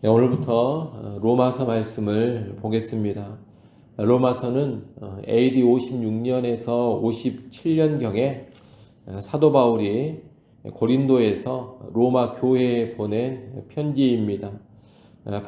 네, 오늘부터 로마서 말씀을 보겠습니다. 로마서는 AD 56년에서 57년경에 사도 바울이 고린도에서 로마 교회에 보낸 편지입니다.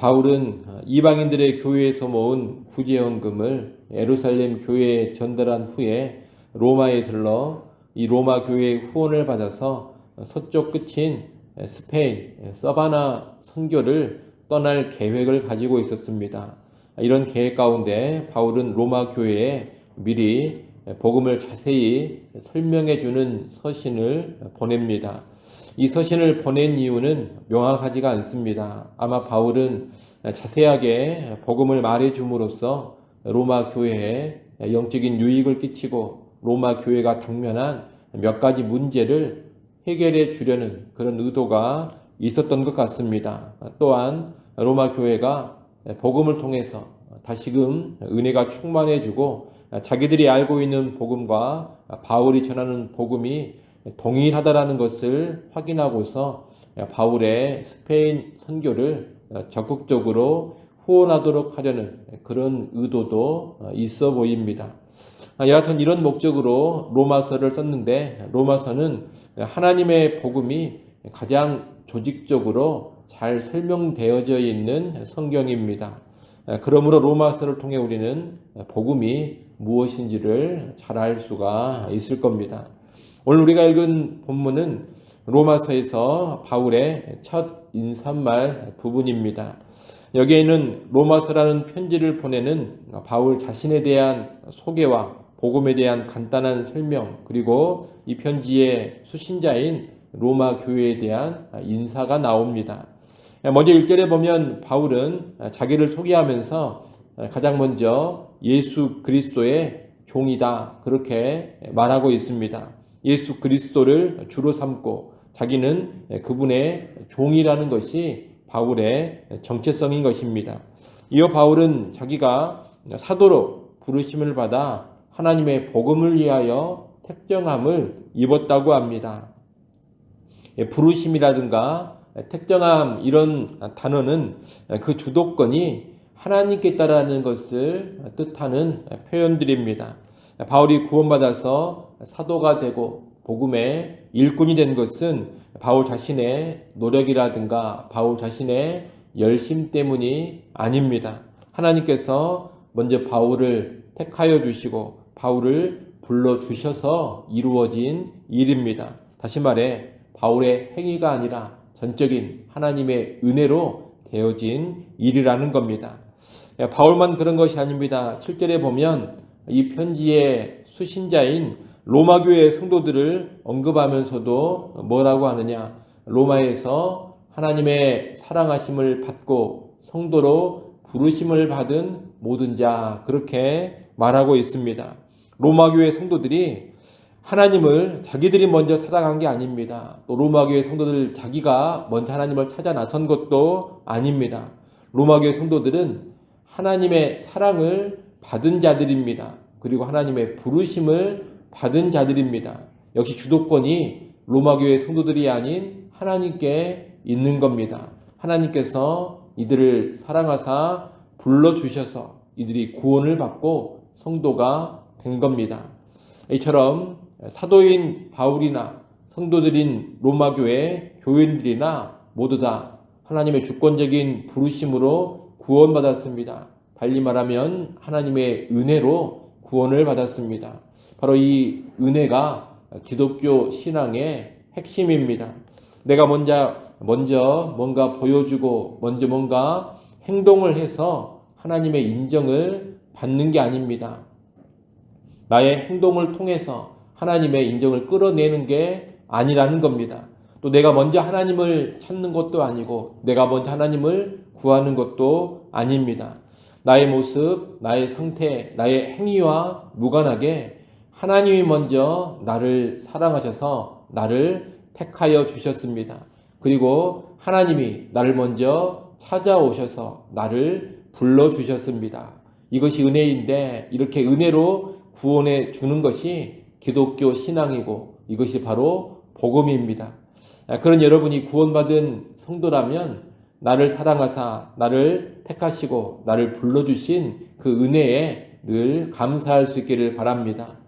바울은 이방인들의 교회에서 모은 구제연금을 에루살렘 교회에 전달한 후에 로마에 들러 이 로마 교회의 후원을 받아서 서쪽 끝인 스페인 서바나 선교를 떠날 계획을 가지고 있었습니다. 이런 계획 가운데 바울은 로마 교회에 미리 복음을 자세히 설명해 주는 서신을 보냅니다. 이 서신을 보낸 이유는 명확하지가 않습니다. 아마 바울은 자세하게 복음을 말해 줌으로써 로마 교회에 영적인 유익을 끼치고 로마 교회가 당면한 몇 가지 문제를 해결해 주려는 그런 의도가 있었던 것 같습니다. 또한 로마 교회가 복음을 통해서 다시금 은혜가 충만해지고 자기들이 알고 있는 복음과 바울이 전하는 복음이 동일하다라는 것을 확인하고서 바울의 스페인 선교를 적극적으로 후원하도록 하려는 그런 의도도 있어 보입니다. 여하튼 이런 목적으로 로마서를 썼는데 로마서는 하나님의 복음이 가장 조직적으로 잘 설명되어져 있는 성경입니다. 그러므로 로마서를 통해 우리는 복음이 무엇인지를 잘 알 수가 있을 겁니다. 오늘 우리가 읽은 본문은 로마서에서 바울의 첫 인사말 부분입니다. 여기에는 로마서라는 편지를 보내는 바울 자신에 대한 소개와 복음에 대한 간단한 설명, 그리고 이 편지의 수신자인 로마 교회에 대한 인사가 나옵니다. 먼저 1절에 보면 바울은 자기를 소개하면서 가장 먼저 예수 그리스도의 종이다. 그렇게 말하고 있습니다. 예수 그리스도를 주로 삼고 자기는 그분의 종이라는 것이 바울의 정체성인 것입니다. 이어 바울은 자기가 사도로 부르심을 받아 하나님의 복음을 위하여 택정함을 입었다고 합니다. 예, 부르심이라든가 특정함 이런 단어는 그 주도권이 하나님께 따라는 것을 뜻하는 표현들입니다. 바울이 구원받아서 사도가 되고 복음의 일꾼이 된 것은 바울 자신의 노력이라든가 바울 자신의 열심 때문이 아닙니다. 하나님께서 먼저 바울을 택하여 주시고 바울을 불러 주셔서 이루어진 일입니다. 다시 말해 바울의 행위가 아니라 전적인 하나님의 은혜로 되어진 일이라는 겁니다. 예, 바울만 그런 것이 아닙니다. 7절에 보면 이 편지의 수신자인 로마 교회 성도들을 언급하면서도 뭐라고 하느냐? 로마에서 하나님의 사랑하심을 받고 성도로 부르심을 받은 모든 자 그렇게 말하고 있습니다. 로마 교회 성도들이 하나님을 자기들이 먼저 사랑한 게 아닙니다. 또 로마교회 성도들 자기가 먼저 하나님을 찾아 나선 것도 아닙니다. 로마교회 성도들은 하나님의 사랑을 받은 자들입니다. 그리고 하나님의 부르심을 받은 자들입니다. 역시 주도권이 로마교회 성도들이 아닌 하나님께 있는 겁니다. 하나님께서 이들을 사랑하사 불러주셔서 이들이 구원을 받고 성도가 된 겁니다. 이처럼 사도인 바울이나 성도들인 로마 교회 교인들이나 모두 다 하나님의 주권적인 부르심으로 구원받았습니다. 달리 말하면 하나님의 은혜로 구원을 받았습니다. 바로 이 은혜가 기독교 신앙의 핵심입니다. 내가 먼저 먼저 뭔가 보여주고 먼저 뭔가 행동을 해서 하나님의 인정을 받는 게 아닙니다. 나의 행동을 통해서 하나님의 인정을 끌어내는 게 아니라는 겁니다. 또 내가 먼저 하나님을 찾는 것도 아니고 내가 먼저 하나님을 구하는 것도 아닙니다. 나의 모습, 나의 상태, 나의 행위와 무관하게 하나님이 먼저 나를 사랑하셔서 나를 택하여 주셨습니다. 그리고 하나님이 나를 먼저 찾아오셔서 나를 불러주셨습니다. 이것이 은혜인데 이렇게 은혜로 구원해 주는 것이 기독교 신앙이고 이것이 바로 복음입니다. 아, 그런 여러분이 구원받은 성도라면 나를 사랑하사 나를 택하시고 나를 불러주신 그 은혜에 늘 감사할 수 있기를 바랍니다.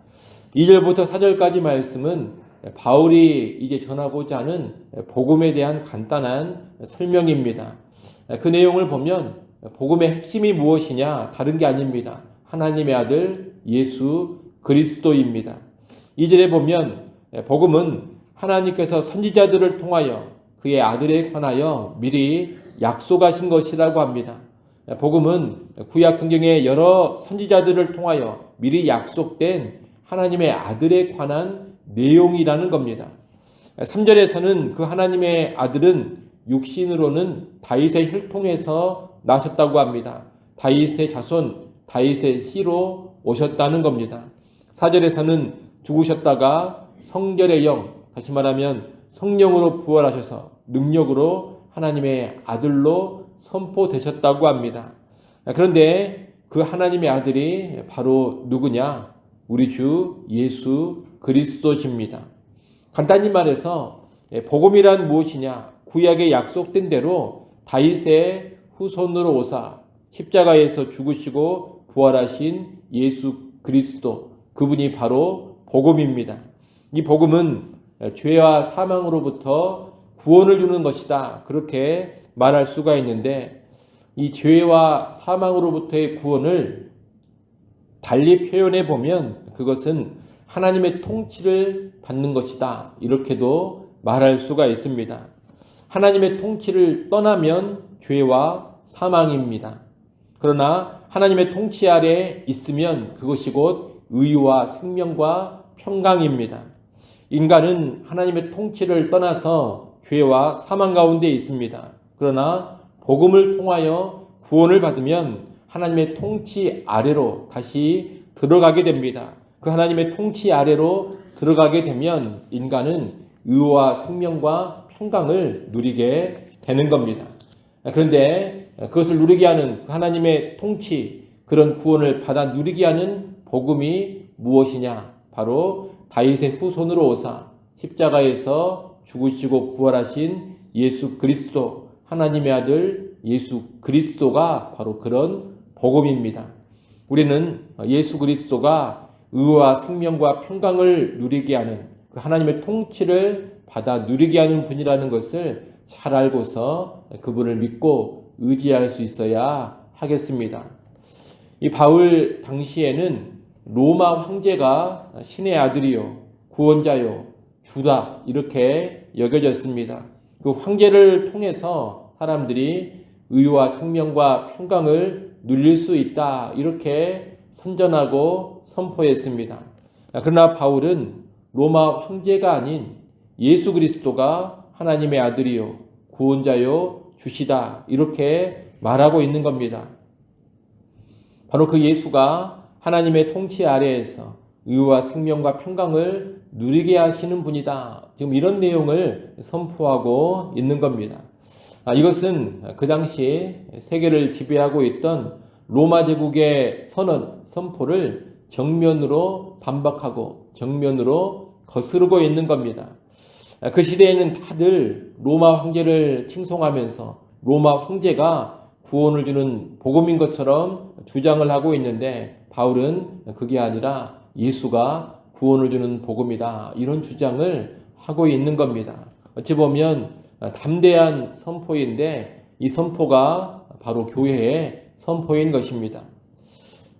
2절부터 4절까지 말씀은 바울이 이제 전하고자 하는 복음에 대한 간단한 설명입니다. 그 내용을 보면 복음의 핵심이 무엇이냐 다른 게 아닙니다. 하나님의 아들 예수 그리스도입니다. 2절에 보면 복음은 하나님께서 선지자들을 통하여 그의 아들에 관하여 미리 약속하신 것이라고 합니다. 복음은 구약 성경의 여러 선지자들을 통하여 미리 약속된 하나님의 아들에 관한 내용이라는 겁니다. 3절에서는 그 하나님의 아들은 육신으로는 다윗의 혈통에서 나셨다고 합니다. 다윗의 자손, 다윗의 씨로 오셨다는 겁니다. 4절에서는 죽으셨다가 성결의 영, 다시 말하면 성령으로 부활하셔서 능력으로 하나님의 아들로 선포되셨다고 합니다. 그런데 그 하나님의 아들이 바로 누구냐? 우리 주 예수 그리스도십니다. 간단히 말해서 복음이란 무엇이냐? 구약에 약속된 대로 다윗의 후손으로 오사 십자가에서 죽으시고 부활하신 예수 그리스도 그분이 바로 복음입니다. 이 복음은 죄와 사망으로부터 구원을 주는 것이다. 그렇게 말할 수가 있는데 이 죄와 사망으로부터의 구원을 달리 표현해 보면 그것은 하나님의 통치를 받는 것이다. 이렇게도 말할 수가 있습니다. 하나님의 통치를 떠나면 죄와 사망입니다. 그러나 하나님의 통치 아래 있으면 그것이 곧 의와 생명과 평강입니다. 인간은 하나님의 통치를 떠나서 죄와 사망 가운데 있습니다. 그러나 복음을 통하여 구원을 받으면 하나님의 통치 아래로 다시 들어가게 됩니다. 그 하나님의 통치 아래로 들어가게 되면 인간은 의와 생명과 평강을 누리게 되는 겁니다. 그런데 그것을 누리게 하는 하나님의 통치, 그런 구원을 받아 누리게 하는 복음이 무엇이냐? 바로 다윗의 후손으로 오사 십자가에서 죽으시고 부활하신 예수 그리스도, 하나님의 아들 예수 그리스도가 바로 그런 복음입니다. 우리는 예수 그리스도가 의와 생명과 평강을 누리게 하는 그 하나님의 통치를 받아 누리게 하는 분이라는 것을 잘 알고서 그분을 믿고 의지할 수 있어야 하겠습니다. 이 바울 당시에는 로마 황제가 신의 아들이요, 구원자요, 주다, 이렇게 여겨졌습니다. 그 황제를 통해서 사람들이 의와 생명과 평강을 누릴 수 있다, 이렇게 선전하고 선포했습니다. 그러나 바울은 로마 황제가 아닌 예수 그리스도가 하나님의 아들이요, 구원자요, 주시다, 이렇게 말하고 있는 겁니다. 바로 그 예수가 하나님의 통치 아래에서 의와 생명과 평강을 누리게 하시는 분이다. 지금 이런 내용을 선포하고 있는 겁니다. 아, 이것은 그 당시 세계를 지배하고 있던 로마 제국의 선언, 선포를 정면으로 반박하고 정면으로 거스르고 있는 겁니다. 아, 그 시대에는 다들 로마 황제를 칭송하면서 로마 황제가 구원을 주는 복음인 것처럼 주장을 하고 있는데 바울은 그게 아니라 예수가 구원을 주는 복음이다. 이런 주장을 하고 있는 겁니다. 어찌 보면 담대한 선포인데 이 선포가 바로 교회의 선포인 것입니다.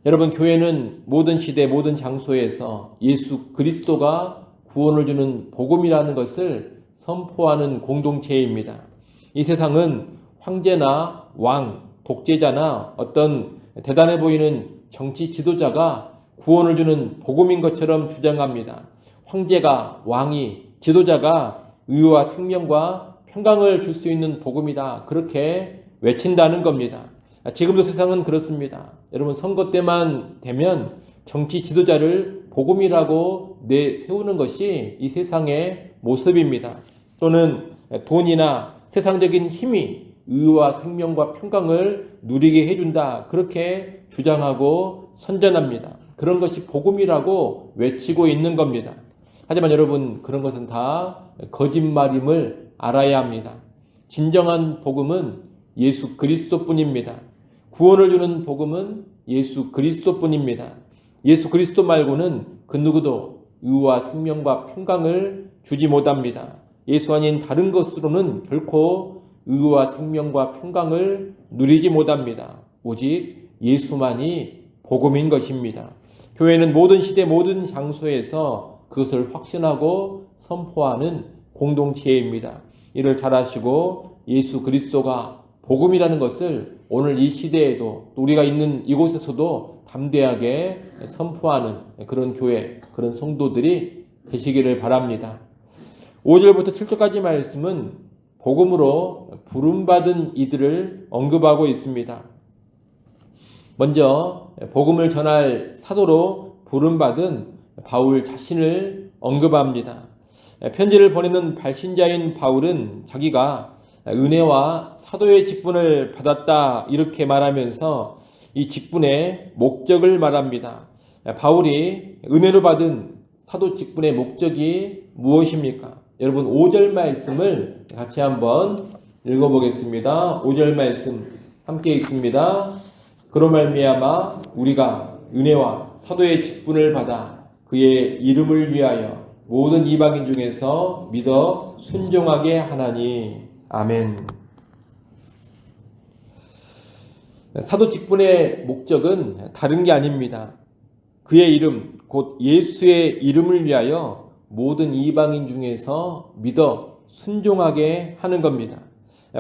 여러분, 교회는 모든 시대, 모든 장소에서 예수 그리스도가 구원을 주는 복음이라는 것을 선포하는 공동체입니다. 이 세상은 황제나 왕, 독재자나 어떤 대단해 보이는 정치 지도자가 구원을 주는 복음인 것처럼 주장합니다. 황제가 왕이 지도자가 의와 생명과 평강을 줄 수 있는 복음이다. 그렇게 외친다는 겁니다. 지금도 세상은 그렇습니다. 여러분 선거 때만 되면 정치 지도자를 복음이라고 내세우는 것이 이 세상의 모습입니다. 또는 돈이나 세상적인 힘이 의와 생명과 평강을 누리게 해준다. 그렇게 주장하고 선전합니다. 그런 것이 복음이라고 외치고 있는 겁니다. 하지만 여러분, 그런 것은 다 거짓말임을 알아야 합니다. 진정한 복음은 예수 그리스도 뿐입니다. 구원을 주는 복음은 예수 그리스도 뿐입니다. 예수 그리스도 말고는 그 누구도 의와 생명과 평강을 주지 못합니다. 예수 아닌 다른 것으로는 결코 의와 생명과 평강을 누리지 못합니다. 오직 예수만이 복음인 것입니다. 교회는 모든 시대 모든 장소에서 그것을 확신하고 선포하는 공동체입니다. 이를 잘 아시고 예수 그리스도가 복음이라는 것을 오늘 이 시대에도 우리가 있는 이곳에서도 담대하게 선포하는 그런 교회, 그런 성도들이 되시기를 바랍니다. 5절부터 7절까지 말씀은 복음으로 부름받은 이들을 언급하고 있습니다. 먼저 복음을 전할 사도로 부름받은 바울 자신을 언급합니다. 편지를 보내는 발신자인 바울은 자기가 은혜와 사도의 직분을 받았다 이렇게 말하면서 이 직분의 목적을 말합니다. 바울이 은혜로 받은 사도 직분의 목적이 무엇입니까? 여러분 5절 말씀을 같이 한번 읽어보겠습니다. 5절 말씀 함께 읽습니다. 그로 말미암아 우리가 은혜와 사도의 직분을 받아 그의 이름을 위하여 모든 이방인 중에서 믿어 순종하게 하나니 아멘. 사도 직분의 목적은 다른 게 아닙니다. 그의 이름 곧 예수의 이름을 위하여 모든 이방인 중에서 믿어 순종하게 하는 겁니다.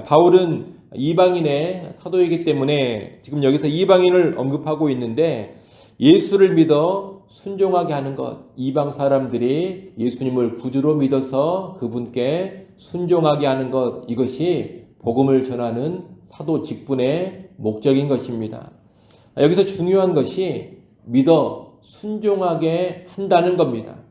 바울은 이방인의 사도이기 때문에 지금 여기서 이방인을 언급하고 있는데 예수를 믿어 순종하게 하는 것, 이방 사람들이 예수님을 구주로 믿어서 그분께 순종하게 하는 것, 이것이 복음을 전하는 사도 직분의 목적인 것입니다. 여기서 중요한 것이 믿어 순종하게 한다는 겁니다.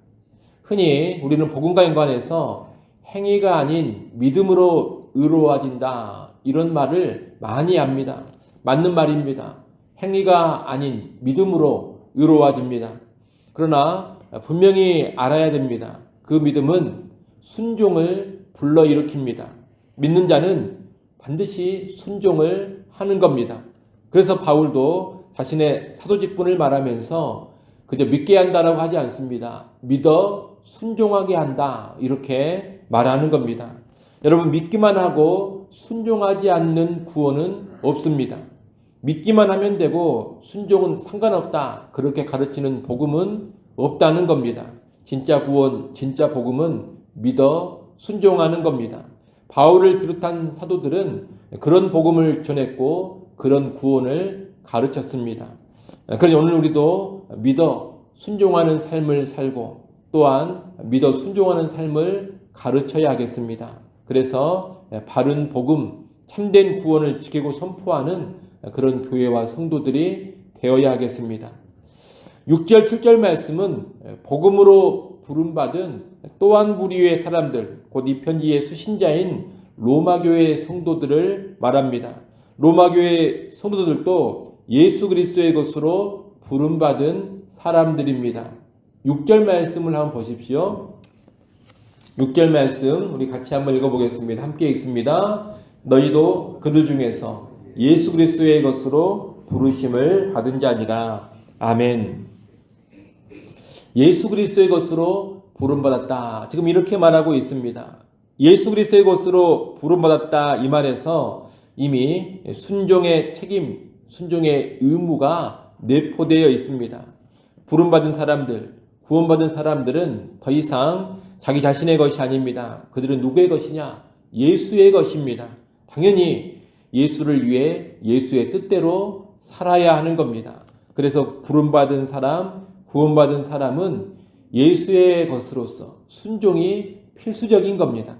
흔히 우리는 복음과 연관해서 행위가 아닌 믿음으로 의로워진다. 이런 말을 많이 합니다. 맞는 말입니다. 행위가 아닌 믿음으로 의로워집니다. 그러나 분명히 알아야 됩니다. 그 믿음은 순종을 불러일으킵니다. 믿는 자는 반드시 순종을 하는 겁니다. 그래서 바울도 자신의 사도직분을 말하면서 그저 믿게 한다라고 하지 않습니다. 믿어 순종하게 한다. 이렇게 말하는 겁니다. 여러분, 믿기만 하고 순종하지 않는 구원은 없습니다. 믿기만 하면 되고 순종은 상관없다. 그렇게 가르치는 복음은 없다는 겁니다. 진짜 구원, 진짜 복음은 믿어 순종하는 겁니다. 바울을 비롯한 사도들은 그런 복음을 전했고 그런 구원을 가르쳤습니다. 그러니 오늘 우리도 믿어 순종하는 삶을 살고 또한 믿어 순종하는 삶을 가르쳐야 하겠습니다. 그래서 바른 복음, 참된 구원을 지키고 선포하는 그런 교회와 성도들이 되어야 하겠습니다. 6절, 7절 말씀은 복음으로 부름받은 또한 부류의 사람들, 곧 이 편지의 수신자인 로마교회 성도들을 말합니다. 로마교회 성도들도 예수 그리스도의 것으로 부름받은 사람들입니다. 6절 말씀을 한번 보십시오. 6절 말씀 우리 같이 한번 읽어보겠습니다. 함께 읽습니다. 너희도 그들 중에서 예수 그리스도의 것으로 부르심을 받은 자니라. 아멘. 예수 그리스도의 것으로 부름받았다. 지금 이렇게 말하고 있습니다. 예수 그리스도의 것으로 부름받았다 이 말에서 이미 순종의 책임, 순종의 의무가 내포되어 있습니다. 부름받은 사람들, 구원받은 사람들은 더 이상 자기 자신의 것이 아닙니다. 그들은 누구의 것이냐? 예수의 것입니다. 당연히 예수를 위해 예수의 뜻대로 살아야 하는 겁니다. 그래서 구름받은 사람, 구원받은 사람은 예수의 것으로서 순종이 필수적인 겁니다.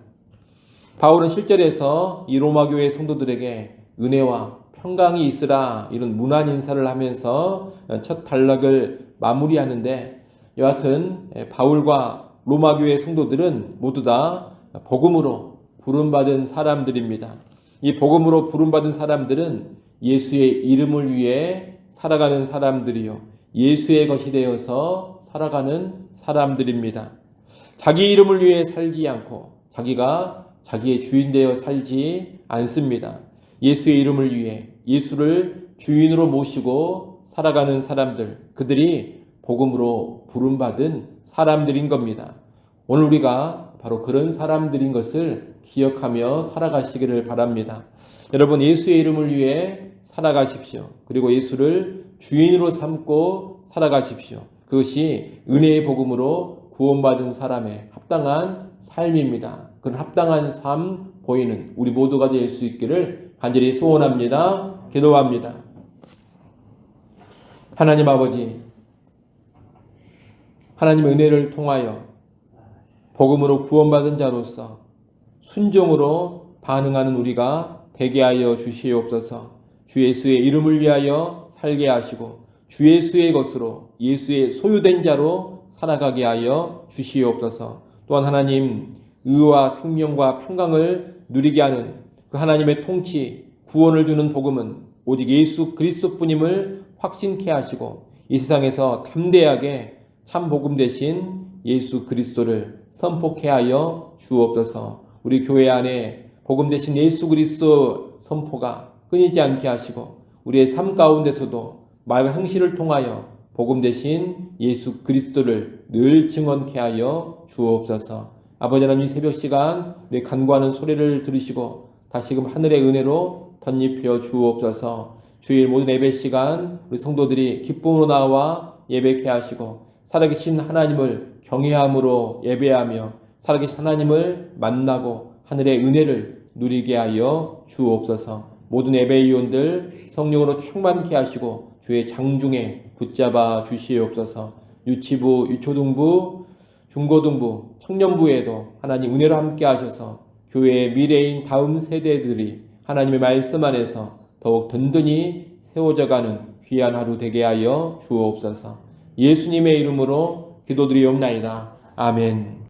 바울은 실절에서 이 로마교회 성도들에게 은혜와 평강이 있으라 이런 문안 인사를 하면서 첫 단락을 마무리하는데 여하튼 바울과 로마 교회 성도들은 모두 다 복음으로 부름받은 사람들입니다. 이 복음으로 부름받은 사람들은 예수의 이름을 위해 살아가는 사람들이요. 예수의 것이 되어서 살아가는 사람들입니다. 자기 이름을 위해 살지 않고 자기가 자기의 주인 되어 살지 않습니다. 예수의 이름을 위해 예수를 주인으로 모시고 살아가는 사람들, 그들이 복음으로 부름받은 사람들인 겁니다. 오늘 우리가 바로 그런 사람들인 것을 기억하며 살아가시기를 바랍니다. 여러분, 예수의 이름을 위해 살아가십시오. 그리고 예수를 주인으로 삼고 살아가십시오. 그것이 은혜의 복음으로 구원받은 사람의 합당한 삶입니다. 그런 합당한 삶 보이는 우리 모두가 될 수 있기를 간절히 소원합니다. 기도합니다. 하나님 아버지, 하나님의 은혜를 통하여 복음으로 구원받은 자로서 순종으로 반응하는 우리가 되게 하여 주시옵소서. 주 예수의 이름을 위하여 살게 하시고 주 예수의 것으로 예수의 소유된 자로 살아가게 하여 주시옵소서. 또한 하나님 의와 생명과 평강을 누리게 하는 그 하나님의 통치, 구원을 주는 복음은 오직 예수 그리스도뿐임을 확신케 하시고 이 세상에서 담대하게 참 복음 대신 예수 그리스도를 선포케 하여 주옵소서. 우리 교회 안에 복음 대신 예수 그리스도 선포가 끊이지 않게 하시고 우리의 삶 가운데서도 말과 행실을 통하여 복음 대신 예수 그리스도를 늘 증언케 하여 주옵소서. 아버지 하나님 이 새벽 시간 우리 간구하는 소리를 들으시고 다시금 하늘의 은혜로 덧입혀 주옵소서. 주일 모든 예배 시간 우리 성도들이 기쁨으로 나와 예배케 하시고 살아계신 하나님을 경외함으로 예배하며 살아계신 하나님을 만나고 하늘의 은혜를 누리게 하여 주옵소서. 모든 예배위원들 성령으로 충만케 하시고 주의 장중에 붙잡아 주시옵소서. 유치부, 유초등부, 중고등부, 청년부에도 하나님 은혜로 함께 하셔서 교회의 미래인 다음 세대들이 하나님의 말씀 안에서 더욱 든든히 세워져가는 귀한 하루 되게 하여 주옵소서. 예수님의 이름으로 기도드리옵나이다. 아멘.